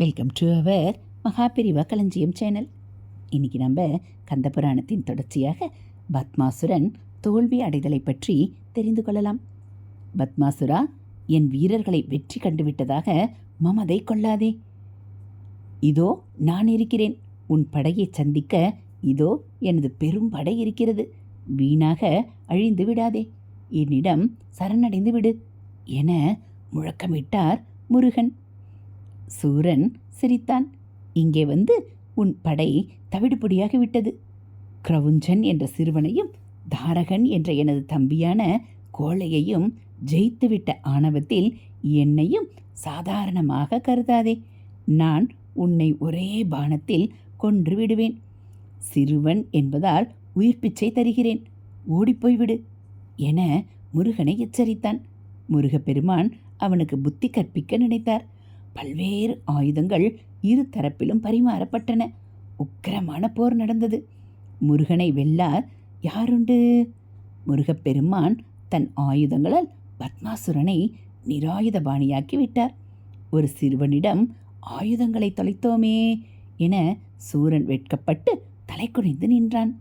Welcome to our Mahaperiyava களஞ்சியம் channel இன்றைக்கி நம்ம கந்தபுராணத்தின் தொடர்ச்சியாக பத்மாசுரன் தோல்வி அடைதலை பற்றி தெரிந்து கொள்ளலாம். பத்மாசுரா என் வீரர்களை வெற்றி கண்டுவிட்டதாக மமதை கொள்ளாதே. இதோ நான் இருக்கிறேன். உன் படையை சந்திக்க இதோ எனது பெரும் படை இருக்கிறது. வீணாக அழிந்து விடாதே. என்னிடம் சரணடைந்து விடு என முழக்கமிட்டார் முருகன். சூரன் சிரித்தான். இங்கே வந்து உன் படை தவிடுபொடியாகி விட்டது. கிரவுஞ்சன் என்ற சிறுவனையும் தாரகன் என்ற எனது தம்பியான கோழையையும் ஜெயித்துவிட்ட ஆணவத்தில் என்னையும் சாதாரணமாக கருதாதே. நான் உன்னை ஒரே பானத்தில் கொன்று விடுவேன். சிறுவன் என்பதால் உயிர் பிச்சை தருகிறேன். ஓடிப்போய்விடு என முருகனை எச்சரித்தான். முருகப்பெருமான் அவனுக்கு புத்தி கற்பிக்க நினைத்தார். பல்வேறு ஆயுதங்கள் இரு தரப்பிலும் பரிமாறப்பட்டன. உக்கிரமான போர் நடந்தது. முருகனை வெல்லார் யாருண்டு? முருகப்பெருமான் தன் ஆயுதங்களால் பத்மாசுரனை நிராயுதபாணியாக்கி விட்டார். ஒரு சிறுவனிடம் ஆயுதங்களை தொலைத்தோமே என சூரன் வெட்கப்பட்டு தலை குனிந்து நின்றான்.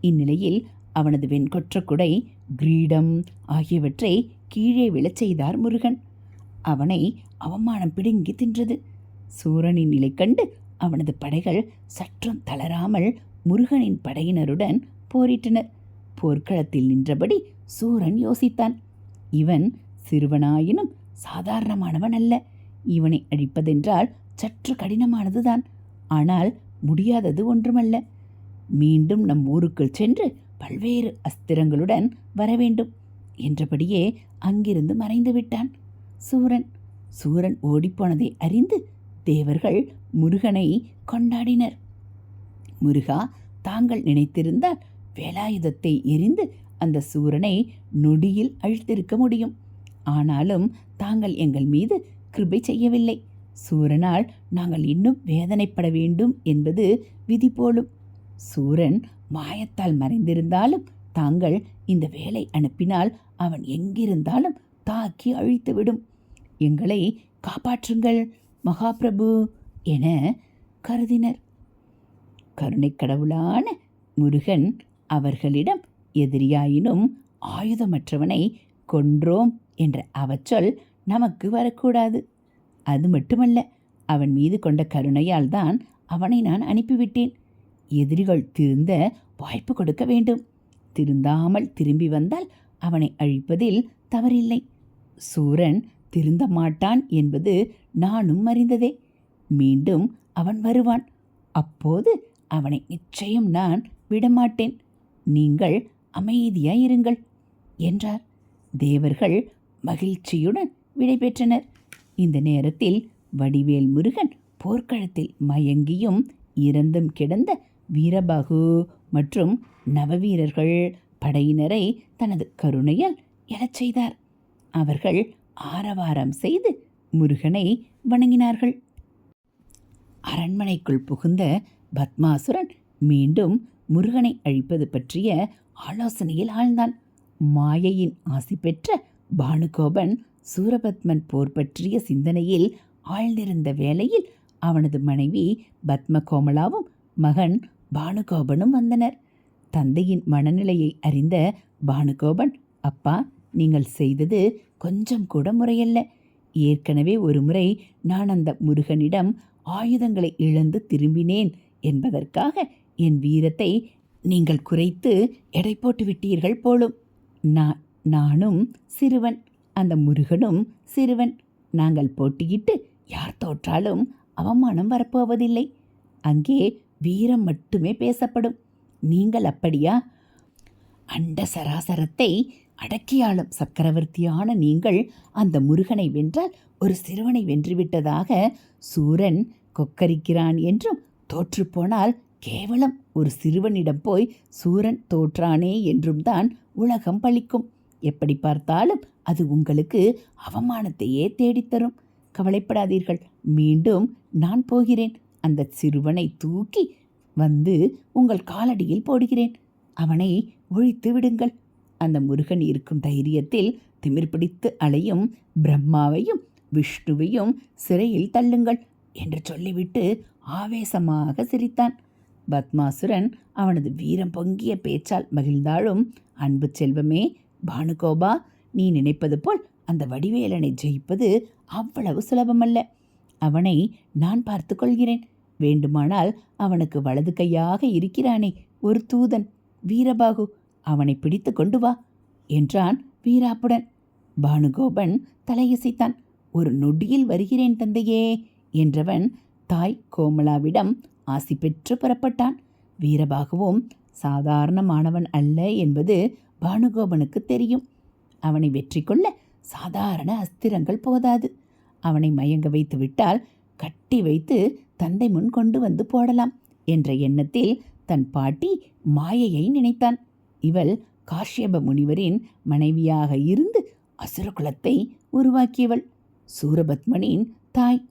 இந்நிலையில் அவனது வெண்கொற்ற குடை கிரீடம் ஆகியவற்றை கீழே விழச் செய்தார் முருகன். அவனை அவமானம் பிடுங்கி தின்றது. சூரனின் நிலை கண்டு அவனது படைகள் சற்றும் தளராமல் முருகனின் படையினருடன் போரிட்டனர். போர்க்களத்தில் நின்றபடி சூரன் யோசித்தான். இவன் சிறுவனாயினும் சாதாரணமானவன் அல்ல. இவனை அழிப்பதென்றால் சற்று கடினமானதுதான். ஆனால் முடியாதது ஒன்றுமல்ல. மீண்டும் நம் ஊருக்குள் சென்று பல்வேறு அஸ்திரங்களுடன் வரவேண்டும் என்றபடியே அங்கிருந்து மறைந்து விட்டான் சூரன். சூரன் ஓடிப்போனதை அறிந்து தேவர்கள் முருகனை கொண்டாடினர். முருகா தாங்கள் நினைத்திருந்தால் வேலாயுதத்தை எரிந்து அந்த சூரனை நொடியில் அழித்திருக்க முடியும். ஆனாலும் தாங்கள் எங்கள் மீது கிருபை செய்யவில்லை. சூரனால் நாங்கள் இன்னும் வேதனைப்பட வேண்டும் என்பது விதி போலும். சூரன் மாயத்தால் மறைந்திருந்தாலும் தாங்கள் இந்த வேலை அனுப்பினால் அவன் எங்கிருந்தாலும் தாக்கி அழித்துவிடும். எங்களை காப்பாற்றுங்கள் மகாபிரபு என கருதினர். கருணைக் கடவுளான முருகன் அவர்களிடம் எதிரியாயினும் ஆயுதமற்றவனை கொன்றோம் என்ற அவச்சொல் நமக்கு வரக்கூடாது. அது மட்டுமல்ல அவன் மீது கொண்ட கருணையால் தான் அவனை நான் அனுப்பிவிட்டேன். எதிரிகள் திருந்த வாய்ப்பு கொடுக்க வேண்டும். திருந்தாமல் திரும்பி வந்தால் அவனை அழிப்பதில் தவறில்லை. சூரன் திருந்த மாட்டான் என்பது நானும் அறிந்ததே. மீண்டும் அவன் வருவான். அப்போது அவனை நிச்சயம் நான் விடமாட்டேன். நீங்கள் அமைதியாயிருங்கள் என்றார். தேவர்கள் மகிழ்ச்சியுடன் விடைபெற்றனர். இந்த நேரத்தில் வடிவேல் முருகன் போர்க்களத்தில் மயங்கியும் இறந்தும் கிடந்த வீரபாகு மற்றும் நவவீரர்கள் படையினரை தனது கருணையால் எழச் செய்தார். அவர்கள் ஆரவாரம் செய்து முருகனை வணங்கினார்கள். அரண்மனைக்குள் புகுந்த பத்மாசுரன் மீண்டும் முருகனை அழிப்பது பற்றிய ஆலோசனையில் ஆழ்ந்தான். மாயையின் ஆசி பெற்ற பானுகோபன் சூரபத்மன் போர் பற்றிய சிந்தனையில் ஆழ்ந்திருந்த வேளையில் அவனது மனைவி பத்மகோமலாவும் மகன் பானுகோபனும் வந்தனர். தந்தையின் மனநிலையை அறிந்த பானுகோபன் அப்பா நீங்கள் செய்தது கொஞ்சம் கூட முறையல்ல. ஏற்கனவே ஒரு முறை நான் அந்த முருகனிடம் ஆயுதங்களை இழந்து திரும்பினேன் என்பதற்காக என் வீரத்தை நீங்கள் குறைத்து எடை போட்டு விட்டீர்கள் போலும். நான் நானும் சிறுவன் அந்த முருகனும் சிறுவன். நாங்கள் போட்டியிட்டு யார் தோற்றாலும் அவமானம் வரப்போவதில்லை. அங்கே வீரம் மட்டுமே பேசப்படும். நீங்கள் அப்படியா? அண்ட சராசரத்தை அடக்கியாளும் சக்கரவர்த்தியான நீங்கள் அந்த முருகனை வென்றால் ஒரு சிறுவனை வென்றுவிட்டதாக சூரன் கொக்கரிக்கிறான் என்றும் தோற்றுப்போனால் கேவலம் ஒரு சிறுவனிடம் போய் சூரன் தோற்றானே என்றும் தான் உலகம் பழிக்கும். எப்படி பார்த்தாலும் அது உங்களுக்கு அவமானத்தையே தேடித்தரும். கவலைப்படாதீர்கள். மீண்டும் நான் போகிறேன். அந்த சிறுவனை தூக்கி வந்து உங்கள் காலடியில் போடுகிறேன். அவனை ஒழித்து விடுங்கள். அந்த முருகன் இருக்கும் தைரியத்தில் திமிர் பிடித்து அலையும் பிரம்மாவையும் விஷ்ணுவையும் சிறையில் தள்ளுங்கள் என்று சொல்லிவிட்டு ஆவேசமாக சிரித்தான். பத்மாசுரன் அவனது வீரம் பொங்கிய பேச்சால் மகிழ்ந்தாலும் அன்பு செல்வமே பானுகோபா நீ நினைப்பது போல் அந்த வடிவேலனை ஜெயிப்பது அவ்வளவு சுலபமல்ல. அவனை நான் பார்த்து கொள்கிறேன். வேண்டுமானால் அவனுக்கு வலது கையாக இருக்கிறானே ஒரு தூதன் வீரபாகு. அவனை பிடித்து கொண்டு வா என்றான் வீராப்புடன் பானுகோபன் தலையசைத்தான். ஒரு நொடியில் வருகிறேன் தந்தையே என்றவன் தாய் கோமலாவிடம் ஆசி பெற்று புறப்பட்டான். வீரபாகுவும் சாதாரணமானவன் அல்ல என்பது பானுகோபனுக்கு தெரியும். அவனை வெற்றி கொள்ள சாதாரண அஸ்திரங்கள் போதாது. அவனை மயங்க வைத்து விட்டால் கட்டி வைத்து தந்தை முன் கொண்டு வந்து போடலாம் என்ற எண்ணத்தில் தன் பாட்டி மாயையை நினைத்தான். இவள் காஷ்யப முனிவரின் மனைவியாக இருந்து அசுரகுலத்தை உருவாக்கியவள். சூரபத்மனின் தாய்.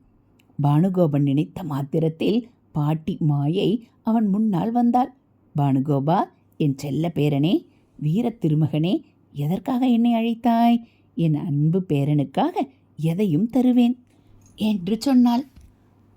பானுகோபன் நினைத்த மாத்திரத்தில் பாட்டி மாயை அவன் முன்னால் வந்தாள். பானுகோபா என் செல்ல பேரனே வீர திருமகனே எதற்காக என்னை அழைத்தாய்? என் அன்பு பேரனுக்காக எதையும் தருவேன் என்று சொன்னாள்.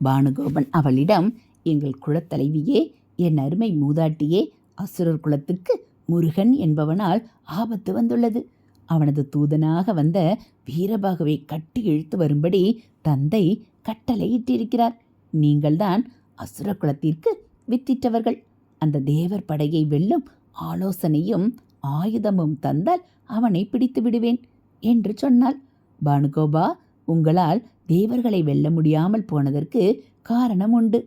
பானுகோபன் அவளிடம் எங்கள் குலத்தலைவியே என் அருமை மூதாட்டியே அசுரர் குலத்துக்கு முருகன் என்பவனால் ஆபத்து வந்துள்ளது. அவனது தூதனாக வந்த வீரபாகுவை கட்டி இழுத்து வரும்படி தந்தை கட்டளையிட்டிருக்கிறார். நீங்கள்தான் அசுர குலத்திற்கு வித்திட்டவர்கள். அந்த தேவர் படையை வெல்லும் ஆலோசனையும் ஆயுதமும் தந்தால் அவனை பிடித்து விடுவேன் என்று சொன்னாள். பானுகோபா உங்களால் தேவர்களை வெல்ல முடியாமல் போனதற்கு காரணம் உண்டு.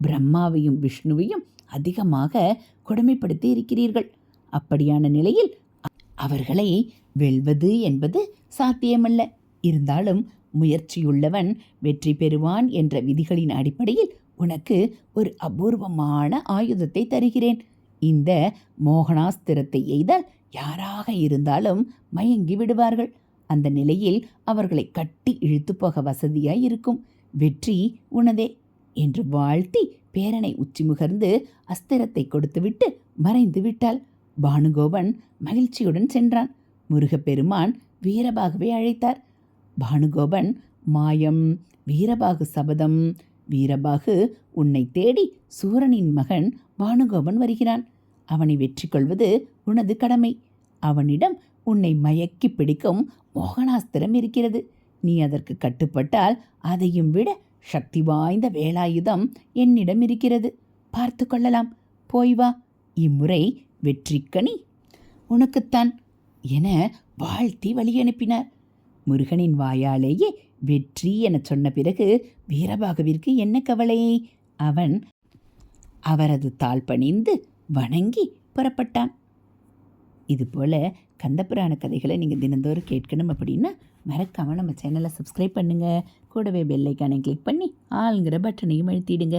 பிரம்மாவையும் விஷ்ணுவையும் அதிகமாக கொடுமைப்படுத்தி இருக்கிறீர்கள். அப்படியான நிலையில் அவர்களை வெல்வது என்பது சாத்தியமல்ல. இருந்தாலும் முயற்சியுள்ளவன் வெற்றி பெறுவான் என்ற விதிகளின் அடிப்படையில் உனக்கு ஒரு அபூர்வமான ஆயுதத்தை தருகிறேன். இந்த மோகனாஸ்திரத்தை எய்தால் யாராக இருந்தாலும் மயங்கி விடுவார்கள். அந்த நிலையில் அவர்களை கட்டி இழுத்து போக வசதியாய் இருக்கும். வெற்றி உனதே என்று வாழ்த்தி பேரனை உச்சி முகர்ந்து அஸ்திரத்தை கொடுத்துவிட்டு மறைந்து விட்டாள். பானுகோபன் மகிழ்ச்சியுடன் சென்றான். முருகப்பெருமான் வீரபாகுவை அழைத்தார். பானுகோபன் மாயம் வீரபாகு சபதம் வீரபாகு உன்னை தேடி சூரனின் மகன் பானுகோபன் வருகிறான். அவனை வெற்றி கொள்வது உனது கடமை. அவனிடம் உன்னை மயக்கி பிடிக்கும் மோகனாஸ்திரம் இருக்கிறது. நீ அதற்கு கட்டுப்பட்டால் அதையும் விட சக்தி வாய்ந்த வேலாயுதம் என்னிடம் இருக்கிறது. பார்த்து கொள்ளலாம். போய் வா. இம்முறை வெற்றிக்கனி உனக்குத்தான் என வாழ்த்தி வழி அனுப்பினார். முருகனின் வாயாலேயே வெற்றி என சொன்ன பிறகு வீரபாகுவிற்கு என்ன கவலை? அவன் அவரது தாழ் பணிந்து வணங்கி புறப்பட்டான். இதுபோல் கந்தபுராண கதைகளை நீங்கள் தினந்தோறும் கேட்கணும் அப்படின்னா மறக்காமல் நம்ம சேனலை சப்ஸ்கிரைப் பண்ணுங்கள் கூடவே பெல்லைக்கானை கிளிக் பண்ணி ஆளுங்கிற பட்டனையும் அழுத்திடுங்க.